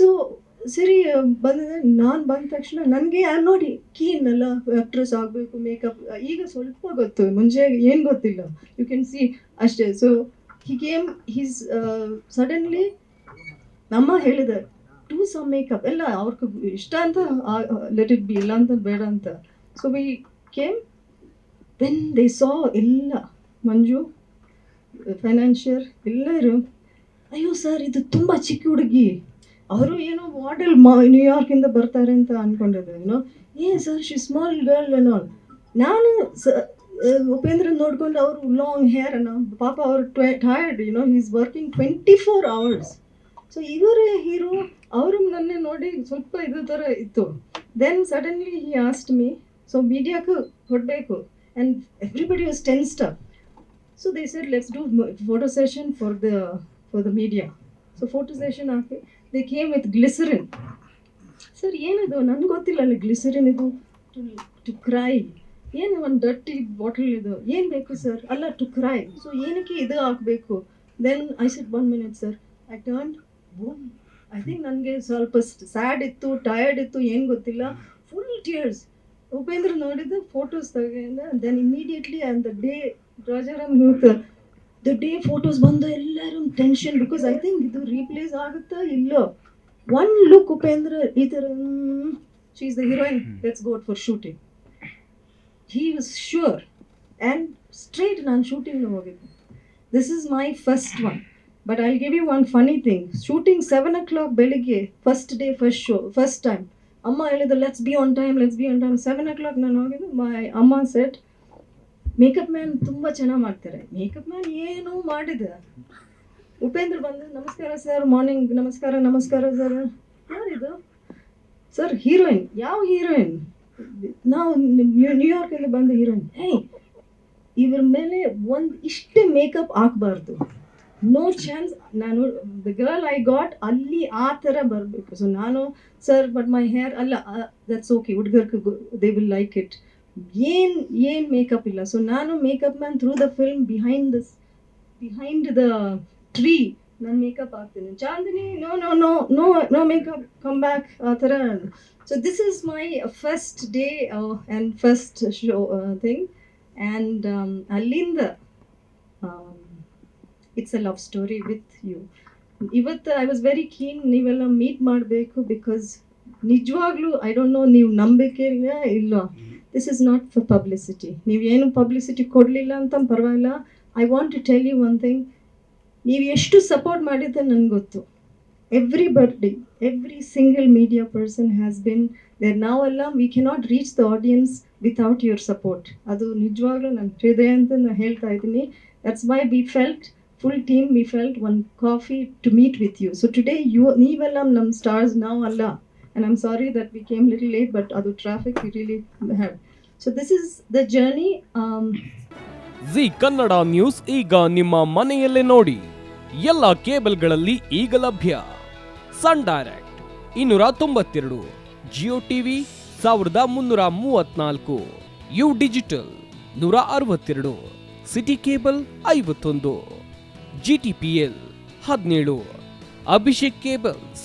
So ಸರಿ, ಬಂದ ನಾನು ಬಂದ ತಕ್ಷಣ ನನಗೆ ನೋಡಿ ಕೀನ್ ಅಲ್ಲ ಆಕ್ಟ್ರೆಸ್ ಆಗಬೇಕು ಮೇಕಪ್ ಈಗ ಸ್ವಲ್ಪ ಗೊತ್ತು, ಮುಂಚೆ ಏನು ಗೊತ್ತಿಲ್ಲ ಯು ಕ್ಯಾನ್ ಸಿ ಅಷ್ಟೇ. So he came he's suddenly ನಮ್ಮ ಹೇಳಿದೆ ಟೂ ಸಮ್ ಮೇಕಪ್ ಎಲ್ಲ ಅವ್ರಿಗೆ ಇಷ್ಟ ಅಂತ ಲೆಟ್ ಇಟ್ ಬಿ ಇಲ್ಲ ಅಂತ ಬೇಡ ಅಂತ. So we came then they saw ಎಲ್ಲ, ಮಂಜು ಫೈನಾನ್ಷಿಯರ್ ಎಲ್ಲರೂ, ಅಯ್ಯೋ ಸರ್, ಇದು ತುಂಬ ಚಿಕ್ಕ ಹುಡುಗಿ. ಅವರು ಏನೋ ಮಾಡೆಲ್ ಮಾ ನ್ಯೂಯಾರ್ಕಿಂದ ಬರ್ತಾರೆ ಅಂತ ಅನ್ಕೊಂಡಿದ್ದೆ ಏನೋ ಏ ಸರ್ ಶಿ ಸ್ಮಾಲ್ ಗರ್ಲ್ ಏನೋ ನಾನು, ಸ ಉಪೇಂದ್ರ ನೋಡ್ಕೊಂಡು ಅವರು ಲಾಂಗ್ ಹೇರ್ ಅನ್ನೋ, ಪಾಪ ಅವರು ಟ್ವೆ tired you know is working twenty four hours so ಇವರೇ ಹೀರೋ ಅವರು ನನ್ನ ನೋಡಿ ಸ್ವಲ್ಪ ಇದು ಥರ ಇತ್ತು. Then suddenly he asked me so ಮೀಡಿಯಾಕ್ಕೂ ಕೊಡಬೇಕು. And everybody was ten star so they said let's do photo session for the for the media so photo session hockey they came with glycerine sir ಏನಿದು? ನನಗೆ ಗೊತ್ತಿಲ್ಲ ಅಲ್ಲಿ glycerine ಇದು. To CRY ಏನು ಒಂದು dirty bottle ಇದು? ಏನು ಬೇಕು ಸರ್ ಅಲ್ಲ ಟು ಕ್ರೈ ಸೊ ಏನಕ್ಕೆ ಇದು ಹಾಕಬೇಕು? Then I said one minute sir I turn boom I think ನನಗೆ ಸ್ವಲ್ಪ ಸ್ಯಾಡ್ ಇತ್ತು ಟಯರ್ಡ್ ಇತ್ತು, ಏನು ಗೊತ್ತಿಲ್ಲ. ಫುಲ್ ಟಿಯರ್ಸ್ ಉಪೇಂದ್ರ ನೋಡಿದ್ದು photos ತೆಗೆಯಿಂದ then immediately on the day Rajaram youth the day photos ಬಂದು ಎಲ್ಲರೂ ಟೆನ್ಷನ್ ಬಿಕಾಸ್ ಐ ಥಿಂಕ್ ಇದು ರೀಪ್ಲೇಸ್ ಆಗುತ್ತಾ ಇಲ್ಲೋ? ಒನ್ ಲುಕ್ ಉಪೇಂದ್ರ ಈ ಥರ she is the heroine let's got for shooting he was sure and straight ನಾನು shooting ಹೋಗಿದ್ದೆ. This is my first one but I give you one funny thing shooting seven o'clock ಬೆಳಿಗ್ಗೆ first day first show first time ಅಮ್ಮ ಹೇಳಿದ್ರು let's be on time let's be on time seven o'clock ನಾನು ಹೋಗಿದ್ದು ಮೈ ಅಮ್ಮ set makeup man ತುಂಬ ಚೆನ್ನಾಗಿ ಮಾಡ್ತಾರೆ. Makeup man ಏನು ಮಾಡಿದ ಉಪೇಂದ್ರ ಬಂದು, ನಮಸ್ಕಾರ ಸರ್ ಮಾರ್ನಿಂಗ್ ನಮಸ್ಕಾರ ನಮಸ್ಕಾರ ಸರ್ ಯಾರಿದು? ಸರ್ ಹೀರೋಯಿನ್ ಯಾವ ಹೀರೋಯಿನ್ ನಾವು ನ್ಯೂಯಾರ್ಕಲ್ಲಿ ಬಂದ ಹೀರೋಯಿನ್ ಏಯ್, ಇವ್ರ ಮೇಲೆ ಒಂದು ಇಷ್ಟೇ ಮೇಕಪ್ ಹಾಕ್ಬಾರ್ದು. ನೋ ಚಾನ್ಸ್ ನಾನು ದ ಗರ್ಲ್ ಐ ಗಾಟ್ ಅಲ್ಲಿ ಆ ಥರ ಬರಬೇಕು. ಸೊ ನಾನು ಸರ್ ಬಟ್ ಮೈ ಹೇರ್ ಅಲ್ಲ ದಟ್ಸ್ ಓಕೆ ಹುಡುಗರ್ಗೆ ದೇ ವಿಲ್ ಲೈಕ್ ಇಟ್ ಏನು ಏನು ಮೇಕಪ್ ಇಲ್ಲ. ಸೊ ನಾನು makeup man through the film behind this behind the tree ನಾನು makeup ಆಗ್ತೇನೆ Chandini no no no no no makeup come back ಆ ಥರ so this is my first day and first show thing and ಅಲ್ಲಿಂದ it's a love story with you ಇವತ್ತು I was very keen ನೀವೆಲ್ಲ meet ಮಾಡಬೇಕು because ನಿಜವಾಗ್ಲೂ I don't know ನೀವು ನಂಬಿಕೆ ಇಲ್ಲ this is not for publicity ನೀವು ಏನು ಪಬ್ಲಿಸಿಟಿ ಕೊಡಲಿಲ್ಲ ಅಂತ ಪರವಾಗಿಲ್ಲ. I want to tell you one thing ನೀವು ಎಷ್ಟು ಸಪೋರ್ಟ್ ಮಾಡಿದ್ದೆ ನನಗೆ ಗೊತ್ತು. Every birthday every single media person has been there ನಾವೆಲ್ಲ we cannot reach the audience without your support ಅದು ನಿಜವಾಗ್ಲೂ ನನ್ನ ಹೃದಯ ಅಂತ ನಾನು ಹೇಳ್ತಾ ಇದ್ದೀನಿ. That's why we felt full team we felt one coffee to meet with you so today you ನೀವೆಲ್ಲ ನಮ್ಮ ಸ್ಟಾರ್ಸ್ ನಾವು ಅಲ್ಲ and that we came a little late, but other traffic we really have. So this is the journey. Um, Zee Kannada news ಈಗ ನಿಮ್ಮ ಮನೆಯಲ್ಲೇ ನೋಡಿ ಎಲ್ಲ ಕೇಬಲ್ಗಳಲ್ಲಿ ಈಗ ಲಭ್ಯ ಸನ್ ಡೈರೆಕ್ಟ್ ಇನ್ನೂರ ತೊಂಬತ್ತೆರಡು ಜಿಯೋ ಟಿವಿ ಸಾವಿರದ ಮುನ್ನೂರ ಮೂವತ್ನಾಲ್ಕು ಯು ಡಿಜಿಟಲ್ ನೂರ ಅರವತ್ತೆರಡು ಸಿಟಿ ಕೇಬಲ್ ಐವತ್ತೊಂದು ಜಿ ಟಿ ಪಿ ಎಲ್ ಹದಿನೇಳು ಅಭಿಷೇಕ್ ಕೇಬಲ್ಸ್